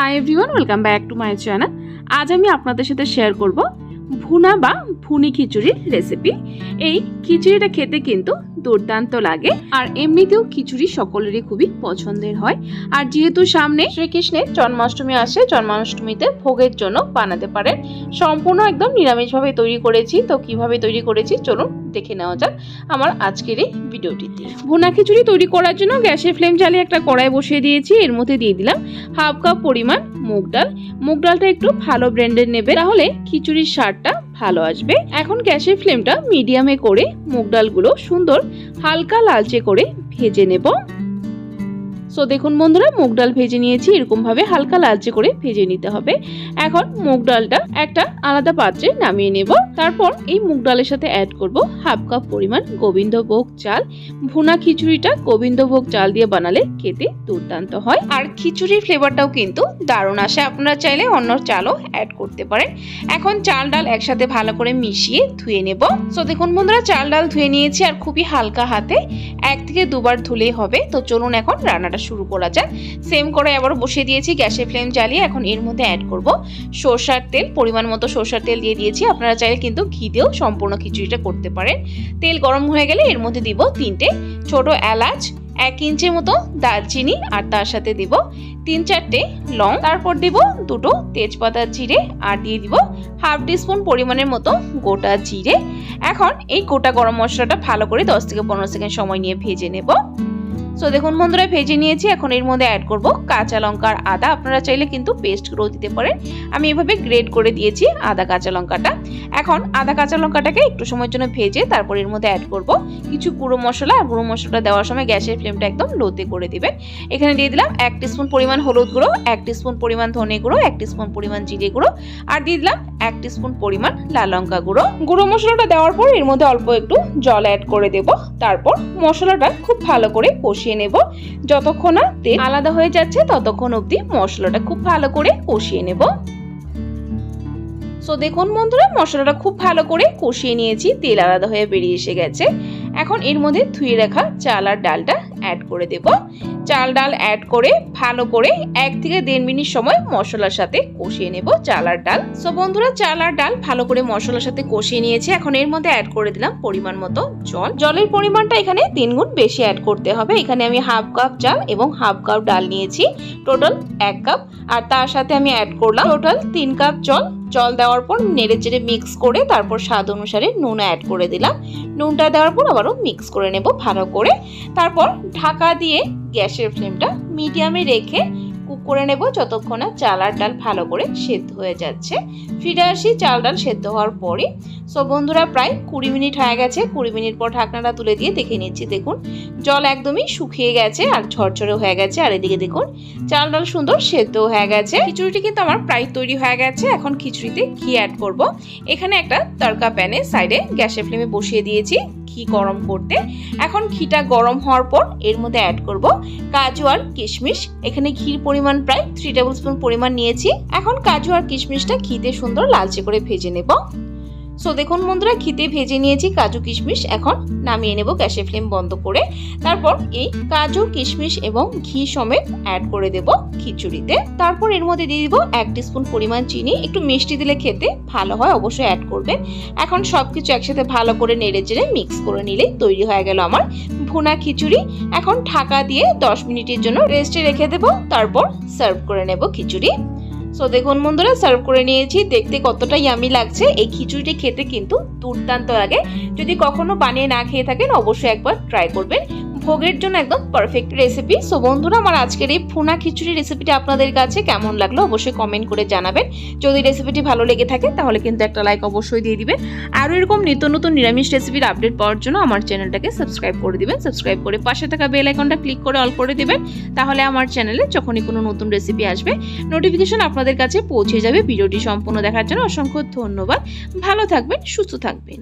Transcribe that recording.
Hi everyone welcome back to my channel আজ আমি আপনাদের সাথে শেয়ার করব ভুনা বা ভুনি খিচুড়ির রেসিপি এই খিচুড়িটা খেতে কিন্তু দুর্দান্ত লাগে। আর এমনিতেও খিচুড়ি সকলেরই খুবই পছন্দের হয়। আর যেহেতু সামনে শ্রীকৃষ্ণের জন্মাষ্টমী আসে, জন্মাষ্টমীতে ভোগের জন্য বানাতে পারেন। সম্পূর্ণ একদম নিরামিষভাবে তৈরি করেছি। তো কীভাবে তৈরি করেছি? চলুন দেখে নেওয়া যাক আমার আজকের এই ভিডিওটিতে। ভুনা খিচুড়ি তৈরি করার জন্য গ্যাসের ফ্লেম জ্বালিয়ে একটা কড়াই বসিয়ে দিয়েছি। এর মধ্যে দিয়ে দিলাম হাফ কাপ পরিমাণ মুগ ডাল। মুগ ডালটা একটু ভালো ব্র্যান্ডের নেবে, তাহলে খিচুড়ির স্বাদটা ভালো আসবে। এখন গ্যাসের ফ্লেমটা মিডিয়ামে করে মুগ ডালগুলো সুন্দর হালকা লালচে করে ভেজে নেব। সো দেখুন বন্ধুরা, মুগ ডাল ভেজে নিয়েছি এরকম ভাবে হালকা লালচে করে ভেজে নিতে হবে। এখন মুগ ডালটা একটা আলাদা পাত্রে নামিয়ে নেব। তারপর এই মুগ ডালের সাথে অ্যাড করব হাফ কাপ পরিমাণ গোবিন্দভোগ চাল। ভুনা খিচুড়িটা গোবিন্দভোগ চাল দিয়ে বানালে খেতে দুর্দান্ত হয়। আর খিচুড়ির ফ্লেভারটাও কিন্তু দারুণ আসে। আপনারা চাইলে অন্য চালও অ্যাড করতে পারেন। এখন চাল ডাল একসাথে ভালো করে মিশিয়ে ধুয়ে নেব। সো দেখুন বন্ধুরা, চাল ডাল ধুয়ে নিয়েছি আর খুবই হালকা হাতে। এক থেকে দুবার ধুলেই হবে। তো চলুন এখন রান্নাটা শুরু করা যাক সেম করে আবার বসিয়ে দিয়েছি, গ্যাসের ফ্লেম জ্বালিয়ে এখন এর মধ্যে অ্যাড করব। সর্ষার তেল, পরিমাণ মতো সর্ষার তেল দিয়ে দিয়েছি। আপনারা চাইলে কিন্তু ঘি দিয়েও সম্পূর্ণ খিচুড়িটা করতে পারেন। তেল গরম হয়ে গেলে এর মধ্যে দিব তিনটে ছোট এলাচ, এক ইঞ্চির মতো দারচিনি আর তার সাথে দিব তিন চারটে লং। তারপর দিব দুটো তেজপাতা জিরে আর দিয়ে দিব হাফ টিস্পুন পরিমাণের মতো গোটা জিরে। এখন এই গোটা গরম মশলাটা ভালো করে দশ থেকে পনেরো সেকেন্ড সময় নিয়ে ভেজে নেব। সো দেখুন বন্ধুরা, ভেজে নিয়েছি। এখন এর মধ্যে অ্যাড করব কাঁচা লঙ্কার আদা। আপনারা চাইলে কিন্তু পেস্ট করেও দিতে পারেন। আমি এভাবে গ্রেড করে দিয়েছি আদা কাঁচা লঙ্কাটা। এখন আদা কাঁচা লঙ্কাটাকে একটু সময়ের জন্য ভেজে তারপর এর মধ্যে অ্যাড করব কিছু গুঁড়ো মশলা। আর গুঁড়ো মশলাটা দেওয়ার সময় গ্যাসের ফ্লেমটা একদম লোতে করে দিবেন। এখানে দিয়ে দিলাম এক টিস্পুন পরিমাণ হলুদ গুঁড়ো, এক টিস্পুন পরিমাণ ধনে গুঁড়ো, এক টিস্পুন পরিমাণ জিরে গুঁড়ো। আর দিয়ে দিলাম এক টিস্পুন পরিমাণ লাল লঙ্কা গুঁড়ো। গুঁড়ো মশলাটা দেওয়ার পর এর মধ্যে অল্প একটু জল অ্যাড করে দেব। তারপর মশলাটা খুব ভালো করে কষিয়ে নেব। যতক্ষণ না তেল আলাদা হয়ে যাচ্ছে, ততক্ষণ অবধি মশলাটা খুব ভালো করে কষিয়ে নেব। সো দেখুন বন্ধুরা, মশলাটা খুব ভালো করে কষিয়ে নিয়েছি। তেল আলাদা হয়ে বেরিয়ে এসে গেছে। এখন এর মধ্যে ধুয়ে রাখা চাল আর ডালটা অ্যাড করে দেব। চাল ডাল অ্যাড করে, ভালো করে এক থেকে দেড় মিনিট সময় মশলার সাথে কষিয়ে নেব চাল আর ডাল। সো বন্ধুরা, চাল আর ডাল ভালো করে মশলার সাথে কষিয়ে নিয়েছি। এখন এর মধ্যে অ্যাড করে দিলাম পরিমাণ মতো জল। জলের পরিমাণটা এখানে তিন গুণ বেশি অ্যাড করতে হবে। এখানে আমি হাফ কাপ চাল এবং হাফ কাপ ডাল নিয়েছি। টোটাল এক কাপ আর তার সাথে আমি অ্যাড করলাম টোটাল তিন কাপ জল। জল দেওয়ার পর নেড়ে চেড়ে মিক্স করে তারপর স্বাদ অনুসারে নুন অ্যাড করে দিলাম। নুনটা দেওয়ার পর আবারও মিক্স করে নেব ভালো করে। তারপর ঢাকা দিয়ে গ্যাসের ফ্লেমটা মিডিয়ামে রেখে করে নেব যতক্ষণ না চাল আর ডাল ভালো করে সেদ্ধ হয়ে যাচ্ছে। ফিরে আসি চাল ডাল সেদ্ধ হওয়ার পরে। সো বন্ধুরা, প্রায় কুড়ি মিনিট হয়ে গেছে। কুড়ি মিনিট পর ঢাকনাটা তুলে দিয়ে দেখে নিচ্ছি, দেখুন, জল একদমই শুকিয়ে গেছে আর ঝরঝরে হয়ে গেছে। আর এদিকে দেখুন, চাল ডাল সুন্দর সেদ্ধ হয়ে গেছে। খিচুড়িটি কিন্তু আমার প্রায় তৈরি হয়ে গেছে। এখন খিচুড়িতে ঘি অ্যাড করব। এখানে একটা তড়কা প্যানে সাইডে গ্যাসের ফ্লেমে বসিয়ে দিয়েছি ঘি গরম করতে। এখন ঘিটা গরম হওয়ার পর এর মধ্যে অ্যাড করব কাজু আর কিশমিশ। এখানে ঘির পরিমাণ প্রায় থ্রি টেবিল স্পুন পরিমাণ নিয়েছি। এখন কাজু আর কিশমিশটা ঘিতে সুন্দর লালচে করে ভেজে নেব। সো দেখুন বন্ধুরা, ঘিতে ভেজে নিয়েছি কাজু কিশমিশ। এখন নামিয়ে নেব গ্যাসের ফ্লেম বন্ধ করে। তারপর এই কাজু, কিশমিশ এবং ঘি সমেত অ্যাড করে দেব খিচুড়িতে। তারপর এর মধ্যে দিয়ে দিব এক টিস্পুন পরিমাণ চিনি। একটু মিষ্টি দিলে খেতে ভালো হয়, অবশ্যই অ্যাড করবেন। এখন সব কিছু একসাথে ভালো করে নেড়ে চেড়ে মিক্স করে নিলেই তৈরি হয়ে গেল আমার ভুনা খিচুড়ি এখন ঢাকা দিয়ে দশ মিনিটের জন্য রেস্টে রেখে দেব, তারপর সার্ভ করে নেব খিচুড়ি। সো দেখুন বন্ধুরা, সার্ভ করে নিয়েছি, দেখতে কতটা ইয়ামি লাগছে। এই খিচুড়িটি খেতে কিন্তু দুর্দান্ত লাগে। যদি কখনো বানিয়ে না খেয়ে থাকেন, অবশ্যই একবার ট্রাই করবেন। ভোগের জন্য একদম পারফেক্ট রেসিপি সো বন্ধুরা, আমার আজকের এই ফুনা খিচুড়ি রেসিপিটি আপনাদের কাছে কেমন লাগল অবশ্যই কমেন্ট করে জানাবেন। যদি রেসিপিটি ভালো লেগে থাকে, তাহলে কিন্তু একটা লাইক অবশ্যই দিয়ে দিবেন। আরও এরকম নিত্য নতুন নিরামিষ রেসিপির আপডেট পাওয়ার জন্য আমার চ্যানেলটাকে সাবস্ক্রাইব করে দিবেন। সাবস্ক্রাইব করে পাশে থাকা বেল আইকনটা ক্লিক করে অল করে দিবেন। তাহলে আমার চ্যানেলে যখনই কোনো নতুন রেসিপি আসবে নোটিফিকেশন আপনাদের কাছে পৌঁছে যাবে। ভিডিওটি সম্পূর্ণ দেখার জন্য অসংখ্য ধন্যবাদ। ভালো থাকবেন, সুস্থ থাকবেন।